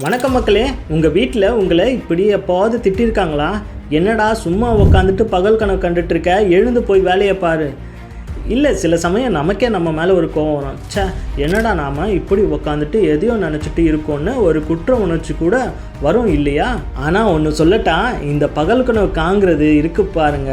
வணக்கம் மக்களே உங்கள் வீட்டில் உங்களை இப்படி எப்போவாது திட்டிருக்காங்களா? என்னடா சும்மா உக்காந்துட்டு பகல் கணக்கு கண்டுட்டு இருக்க எழுந்து போய் வேலையை பாரு. இல்லை சில சமயம் நமக்கே நம்ம மேலே ஒரு கோவம் வரும். ச்சே என்னடா நாம் இப்படி உக்காந்துட்டு எதையோ நினச்சிட்டு இருக்கோன்னு ஒரு குற்ற உணர்ச்சி கூட வரும் இல்லையா? ஆனால் ஒன்று சொல்லட்டா இந்த பகல் கனவு காங்கிறது இருக்கு பாருங்க.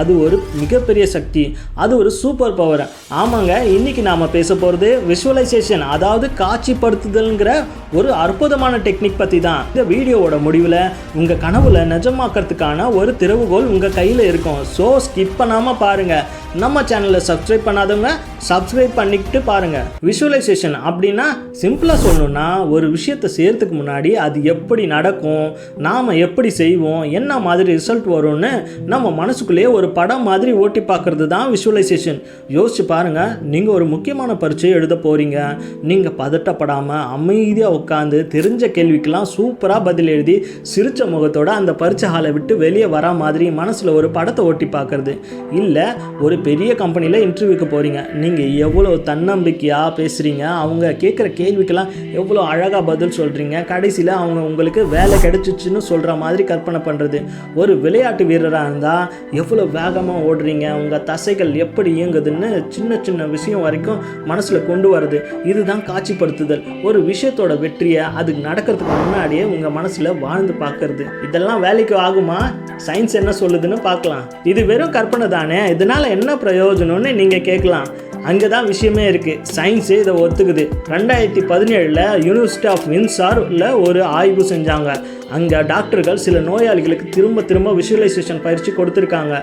அது ஒரு மிகப்பெரிய சக்தி. அது ஒரு சூப்பர் பவர் ஆமாங்க இன்னைக்கு நாம் பேச போகிறது விஷுவலைசேஷன் அதாவது காட்சிப்படுத்துதல்ங்கிற ஒரு அற்புதமான டெக்னிக் பற்றி தான். இந்த வீடியோவோட முடிவில் உங்கள் கனவுல நிஜமாக்கிறதுக்கான ஒரு திறவுகோல் உங்கள் கையில் இருக்கும். ஸோ ஸ்கிப் பண்ணாமல் பாருங்கள் நம்ம சேனலில் சப்ஸ்கிரைப் பண்ணாதவங்க சப்ஸ்கிரைப் பண்ணிக்கிட்டு பாருங்கள் விஷுவலைசேஷன் அப்படின்னா சிம்பிளாக சொல்லணும்னா ஒரு விஷயத்தை செய்கிறதுக்கு முன்னாடி அது எப்படி நடக்கும் நாம் எப்படி செய்வோம் என்ன மாதிரி ரிசல்ட் வரும்னு நம்ம மனசுக்குள்ளேயே ஒரு படம் மாதிரி ஓட்டி பார்க்கறது தான் விஷுவலைசேஷன் யோசிச்சு பாருங்கள் நீங்கள் ஒரு முக்கியமான பரீட்சை எழுத போகிறீங்க நீங்கள் பதட்டப்படாமல் அமைதியாக உட்காந்து தெரிஞ்ச கேள்விக்கெல்லாம் சூப்பராக பதில் எழுதி சிரிச்ச முகத்தோட அந்த பரீட்சை ஹாலை விட்டு வெளியே வரா மாதிரி மனசில் ஒரு படத்தை ஓட்டி பார்க்கறது. இல்லை ஒரு பெரிய கம்பெனியில் இன்டர்வியூக்கு போகிறீங்க நீங்கள் எவ்வளோ தன்னம்பிக்கையாக பேசுகிறீங்க அவங்க கேட்குற கேள்விக்கெல்லாம் எவ்வளோ அழகாக பதில் சொல்கிறீங்க கடைசியில் அவங்க உங்களுக்கு வேலை கிடைச்சிச்சுன்னு சொல்கிற மாதிரி கற்பனை பண்ணுறது ஒரு விளையாட்டு வீரராக இருந்தால் எவ்வளோ வேகமாக ஓடுறீங்க? உங்கள் தசைகள் எப்படி இயங்குதுன்னு சின்ன சின்ன விஷயம் வரைக்கும் மனசில் கொண்டு வர்றது. இதுதான் காட்சிப்படுத்துதல். ஒரு விஷயத்தோட வெற்றியை அதுக்கு நடக்கிறதுக்கு முன்னாடியே உங்கள் மனசில் வாழ்ந்து பார்க்கறது. இதெல்லாம் வேலைக்கு ஆகுமா? சயின்ஸ் என்ன சொல்லுதுன்னு பார்க்கலாம். இது வெறும் கற்பனை தானே. இதனால் என்ன பிரயோஜனம்னு நீங்கள் கேட்கலாம். அங்கே தான் விஷயமே இருக்குது சயின்ஸு இதை ஒத்துக்குது. ரெண்டாயிரத்தி பதினேழில் யூனிவர்சிட்டி ஆஃப் வின்சாரில் ஒரு ஆய்வு செஞ்சாங்க. அங்கே டாக்டர்கள் சில நோயாளிகளுக்கு திரும்ப திரும்ப விஷுவலைசேஷன் பயிற்சி கொடுத்துருக்காங்க.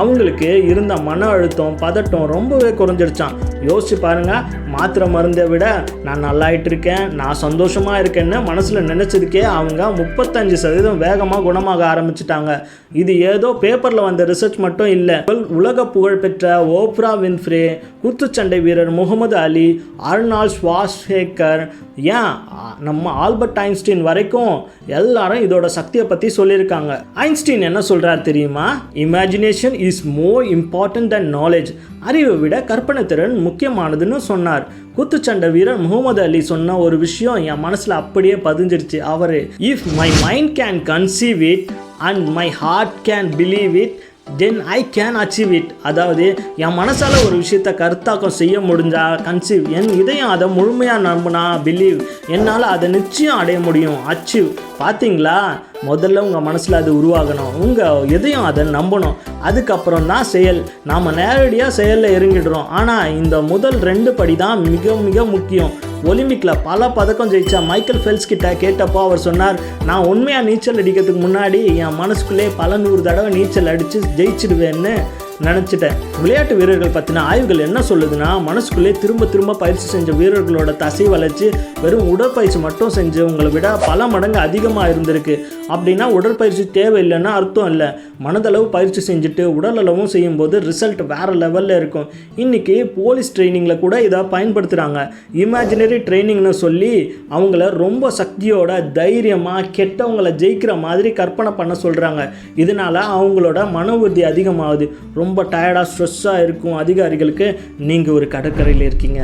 அவங்களுக்கு இருந்த மன அழுத்தம் பதட்டம் ரொம்பவே குறைஞ்சிருச்சான் யோசிச்சு பாருங்க மாத்திரை மருந்தை விட நான் நல்லாயிட்டு இருக்கேன் நான் சந்தோஷமாக இருக்கேன்னு மனசில் நினச்சதுக்கே அவங்க முப்பத்தஞ்சு சதவீதம் வேகமாக குணமாக ஆரம்பிச்சிட்டாங்க. இது ஏதோ பேப்பரில் வந்த ரிசர்ச் மட்டும் இல்லை. உலக புகழ்பெற்ற ஓப்ரா வின்ஃப்ரே குத்துச்சண்டை வீரர் முகமது அலி அர்னால் ஸ்வாஸ்ஹேக்கர் ஏன் நம்ம ஆல்பர்ட் ஐன்ஸ்டீன் வரைக்கும் எல்லாரும் இதோட சக்தியை பற்றி சொல்லியிருக்காங்க. ஐன்ஸ்டீன் என்ன சொல்கிறார் தெரியுமா? Imagination is more important than knowledge அறிவை விட கற்பனை திறன் முக்கியமானதுன்னு சொன்னார். குத்துச்சண்டை வீரர் முகமது அலி சொன்ன ஒரு விஷயம் என் மனசில் அப்படியே பதிஞ்சிருச்சு அவர். If my mind can conceive it and my heart can believe it then I can achieve it அதாவது என் மனசால் ஒரு விஷயத்தை கருத்தாக்கம் செய்ய முடிஞ்சா கன்சீவ் என் இதயம் அதை முழுமையாக நம்பினா பிலீவ் என்னால் அதை நிச்சயம் அடைய முடியும். அச்சீவ் பார்த்தீங்களா முதல்ல உங்கள் மனசில் அது உருவாகணும். உங்கள் இதயம் அதை நம்பணும். அதுக்கப்புறம் தான் செயல். நாம் நேரடியாக செயலில் இறங்கிடுறோம். ஆனால் இந்த முதல் ரெண்டு படி தான் மிக மிக முக்கியம். ஒலிம்பிக்கில் பல பதக்கம் ஜெயிச்ச மைக்கேல் ஃபெல்ஸ் கிட்ட கேட்டப்போ அவர் சொன்னார் நான் உண்மையாக நீச்சல் அடிக்கிறதுக்கு முன்னாடி என் மனசுக்குள்ளே பல நூறு தடவை நீச்சல் அடித்து ஜெயிச்சிடுவேன்னு. நினச்சிட்டேன். விளையாட்டு வீரர்கள் பற்றின ஆய்வுகள் என்ன சொல்லுதுன்னா மனசுக்குள்ளே திரும்ப திரும்ப பயிற்சி செஞ்ச வீரர்களோட தசை வளர்ச்சி வெறும் உடற்பயிற்சி மட்டும் செஞ்சு உங்களை விட பல மடங்கு அதிகமாக இருந்திருக்கு. அப்படின்னா உடற்பயிற்சி தேவையில்லைன்னா அர்த்தம் இல்லை. மனதளவு பயிற்சி செஞ்சுட்டு உடலளவும் செய்யும்போது ரிசல்ட் வேறு லெவலில் இருக்கும். இன்றைக்கி போலீஸ் ட்ரைனிங்கில் கூட இதை பயன்படுத்துகிறாங்க இமேஜினரி ட்ரைனிங்னு சொல்லி அவங்கள ரொம்ப சக்தியோட தைரியமாக கெட்டவங்களை ஜெயிக்கிற மாதிரி கற்பனை பண்ண சொல்கிறாங்க இதனால் அவங்களோட மன உறுதி அதிகமாகுது. ரொம்ப ரொம்ப டயர்டாக ஸ்ட்ரெஸ்ஸாக இருக்கும் அதிகாரிகளுக்கு நீங்கள் ஒரு கடற்கரையில் இருக்கீங்க.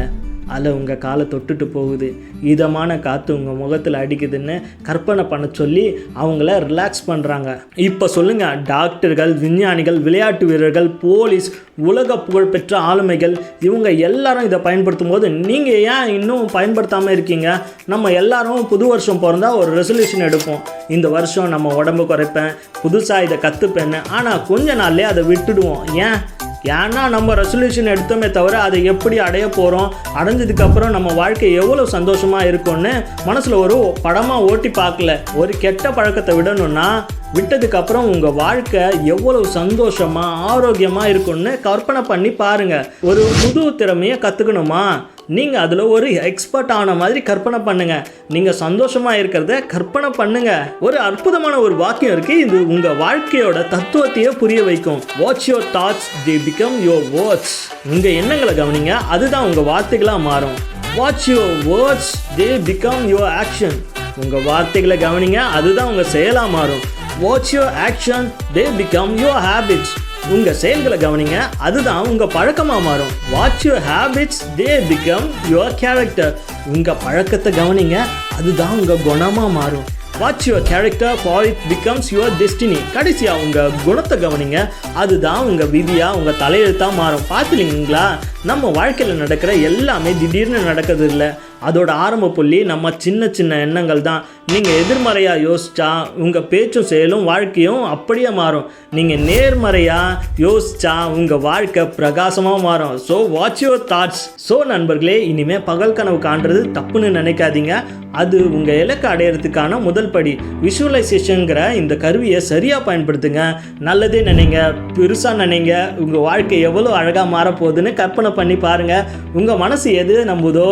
அலை உங்கள் காலை தொட்டுட்டு போகுது. இதமான காற்று உங்கள் முகத்தில் அடிக்குதுன்னு கற்பனை பண்ண சொல்லி அவங்கள ரிலாக்ஸ் பண்ணுறாங்க இப்போ சொல்லுங்கள் டாக்டர்கள் விஞ்ஞானிகள் விளையாட்டு வீரர்கள் போலீஸ் உலக புகழ்பெற்ற ஆளுமைகள் இவங்க எல்லாரும் இதை பயன்படுத்தும் போது நீங்கள் ஏன் இன்னும் பயன்படுத்தாமல் இருக்கீங்க? நம்ம எல்லாரும் புது வருஷம் பிறந்தா ஒரு ரெசல்யூஷன் எடுப்போம். இந்த வருஷம் நம்ம உடம்பு குறைப்பேன் புதுசாக இதை கற்றுப்பேன்னு ஆனால் கொஞ்ச நாள்லேயே அதை விட்டுடுவோம். ஏன்? ஏன்னா நம்ம ரெசல்யூஷன் எடுத்தோமே தவிர அதை எப்படி அடைய போகிறோம் அடைஞ்சதுக்கப்புறம் நம்ம வாழ்க்கை எவ்வளோ சந்தோஷமாக இருக்கும்னு மனசில் ஒரு படமாக ஓட்டி பார்க்கல. ஒரு கெட்ட பழக்கத்தை விடணும்னா விட்டதுக்கப்புறம் உங்கள் வாழ்க்கை எவ்வளவு சந்தோஷமாக ஆரோக்கியமாக இருக்கும்னு கற்பனை பண்ணி பாருங்கள் ஒரு புது திறமையை கற்றுக்கணுமா நீங்கள் அதில் ஒரு எக்ஸ்பர்ட் ஆன மாதிரி கற்பனை பண்ணுங்கள் நீங்கள் சந்தோஷமாக இருக்கிறத கற்பனை பண்ணுங்கள் ஒரு அற்புதமான ஒரு வாக்கியம் இருக்குது இது உங்கள் வாழ்க்கையோட தத்துவத்தையே புரிய வைக்கும். Watch your thoughts they become your words உங்கள் எண்ணங்களை கவனிங்க. அதுதான் உங்கள் வார்த்தைகளாக மாறும். Watch your words they become your action உங்கள் வார்த்தைகளை கவனிங்க. அதுதான் உங்கள் செயலாக மாறும். Watch your action they become your habits உங்கள் செயல்களை கவனிங்க அதுதான் உங்கள் பழக்கமாக மாறும். Watch your habits they become your character உங்கள் பழக்கத்தை கவனிங்க அதுதான் உங்கள் குணமாக மாறும். Watch your character for it becomes your destiny கடைசியாக உங்கள் குணத்தை கவனிங்க அதுதான் உங்கள் விதியாக உங்கள் தலையெழுத்தாக மாறும். பார்த்துலிங்களா நம்ம வாழ்க்கையில் நடக்கிற எல்லாமே திடீர்னு நடக்கிறது இல்லை அதோட ஆரம்ப புள்ளி நம்ம சின்ன சின்ன எண்ணங்கள் தான் நீங்கள் எதிர்மறையாக யோசிச்சா உங்கள் பேச்சும் செயலும் வாழ்க்கையும் அப்படியே மாறும். நீங்கள் நேர்மறையாக யோசித்தா உங்கள் வாழ்க்கை பிரகாசமாக மாறும். So watch your thoughts so நண்பர்களே இனிமேல் பகல் கனவு காண்றது தப்புன்னு நினைக்காதீங்க. அது உங்கள் இலக்கை அடையிறதுக்கான முதல் படி. விஷுவலைசேஷனுங்கிற இந்த கருவியை சரியாக பயன்படுத்துங்க. நல்லதே நினைங்க பெருசாக நினைங்க. உங்கள் வாழ்க்கை எவ்வளோ அழகாக மாறப்போகுதுன்னு கற்பனை பண்ணி பாருங்கள் உங்கள் மனசு எது நம்புதோ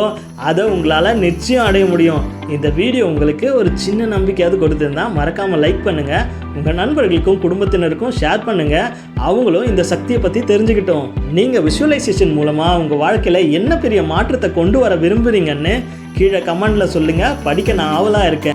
அதை உங்களால் நிச்சயம் அடைய முடியும். இந்த வீடியோ உங்களுக்கு ஒரு சின்ன நம்பிக்கையாவது கொடுத்துருந்தா மறக்காமல் லைக் பண்ணுங்கள் உங்கள் நண்பர்களுக்கும் குடும்பத்தினருக்கும் ஷேர் பண்ணுங்கள் அவங்களும் இந்த சக்தியை பற்றி தெரிஞ்சுக்கிட்டோம். நீங்கள் விஷுவலைசேஷன் மூலமாக உங்கள் வாழ்க்கையில் என்ன பெரிய மாற்றத்தை கொண்டு வர விரும்புகிறீங்கன்னு கீழே கமெண்டில் சொல்லுங்கள் படிக்க நான் ஆவலாக இருக்கேன்.